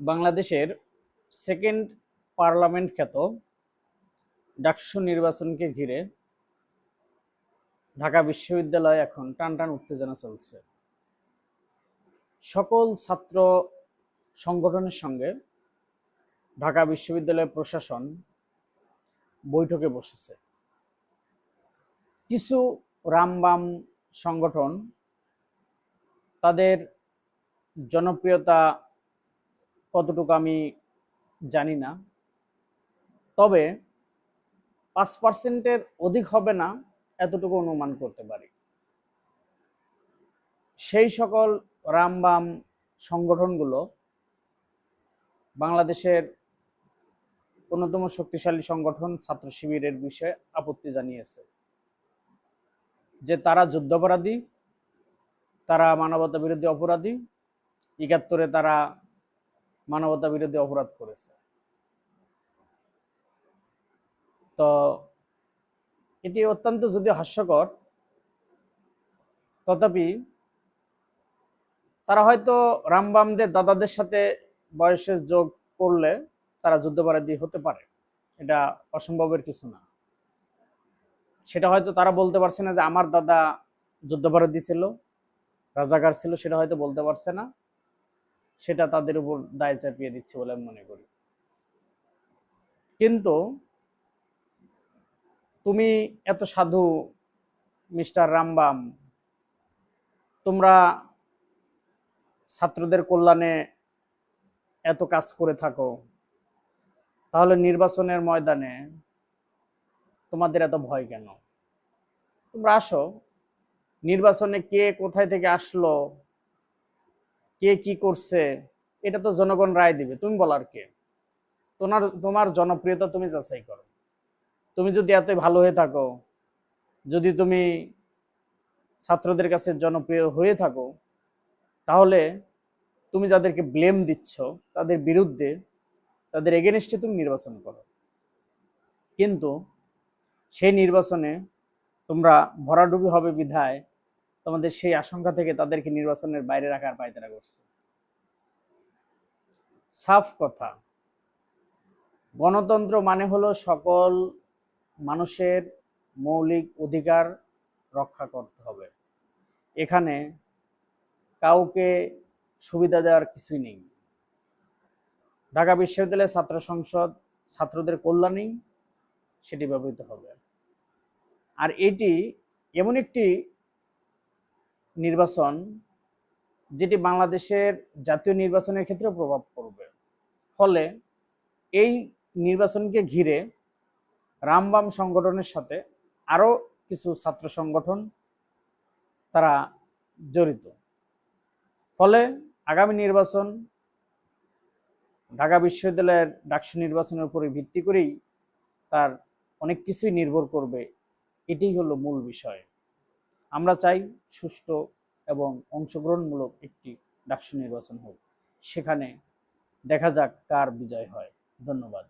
বাংলাদেশের second parliament খ্যাত ডাকসু নির্বাচনকে ঘিরে ঢাকা বিশ্ববিদ্যালয়ে এখন টান টান উত্তেজনা চলছে। সকল ছাত্র সংগঠনের সঙ্গে ঢাকা বিশ্ববিদ্যালয় প্রশাসন বৈঠকে বসেছে। কিছু রামবাম সংগঠন তাদের জনপ্রিয়তা কতটুকু আমি জানি না। তবে পাঁচ পার্সেন্টের অধিক হবে না এতটুকু অনুমান করতে পারি। সেই সকল রামবাম সংগঠনগুলো বাংলাদেশের অন্যতম শক্তিশালী সংগঠন ছাত্র শিবিরের বিষয়ে আপত্তি জানিয়েছে যে তারা যুদ্ধাপরাধী, তারা মানবতা বিরোধী অপরাধী, একাত্তরে তারা মানবতা বিরোধী অপরাধ করেছে। তো এটি অত্যন্ত যদি হাস্যকর, তথাপি তারা হয়তো রামবামদের দাদাদের সাথে বয়সের যোগ করলে তারা যুদ্ধপরাধী হতে পারে। এটা অসম্ভবের কিছু না। সেটা হয়তো তারা বলতে পারছে না যে আমার দাদা যুদ্ধপরাধী ছিল, রাজাকার ছিল, সেটা হয়তো বলতে পারছে না। সেটা তাদের উপর দায় চাপিয়ে দিচ্ছে বলে আমি মনে করি। কিন্তু তুমি এত সাধু, মিস্টার রামবাম, তোমরা ছাত্রদের কল্যাণে এত কাজ করে থাকো, তাহলে নির্বাচনের ময়দানে তোমাদের এত ভয় কেন? তোমরা আসো, নির্বাচনে কে কোথায় থেকে আসলো কে কি করছে, এটা তো জনগণ রায় দিবে। তুমি বলার কে? তোমার তোমার জনপ্রিয়তা তুমি যাচাই করো। তুমি যদি এতই ভালো হয়ে থাকো, যদি তুমি ছাত্রদের কাছে জনপ্রিয় হয়ে থাকো, তাহলে তুমি যাদেরকে ব্লেম দিচ্ছ, তাদের বিরুদ্ধে, তাদের এগেনস্টে তুমি নির্বাচন করো। কিন্তু সেই নির্বাচনে তোমরা ভরাডুবি হবে বিধায় তোমাদের সেই আশঙ্কা থেকে তাদেরকে নির্বাচনের বাইরে রাখার পায়তারা করছে। সাফ কথা। গণতন্ত্র মানে হলো সকল মানুষের মৌলিক অধিকার রক্ষা করতে হবে। এখানে কাউকে সুবিধা দেওয়ার কিছুই নেই। ঢাকা বিশ্ববিদ্যালয়ের ছাত্র সংসদ ছাত্রদের কল্যাণেই সেটি ব্যবহৃত হবে। আর এটি এমন একটি নির্বাচন, যেটি বাংলাদেশের জাতীয় নির্বাচনের ক্ষেত্রে প্রভাব পড়বে। ফলে এই নির্বাচনকে ঘিরে রামবাম সংগঠনের সাথে আরও কিছু ছাত্র সংগঠন তারা জড়িত। ফলে আগামী নির্বাচন ঢাকা বিশ্ববিদ্যালয়ের ডাকসু নির্বাচনের উপরে ভিত্তি করেই তার অনেক কিছুই নির্ভর করবে। এটাই হলো মূল বিষয়। আমরা চাই সুষ্ঠু এবং অংশগ্রহণমূলক একটি ডাকসু নির্বাচন হোক। সেখানে দেখা যাক কার বিজয় হয়। ধন্যবাদ।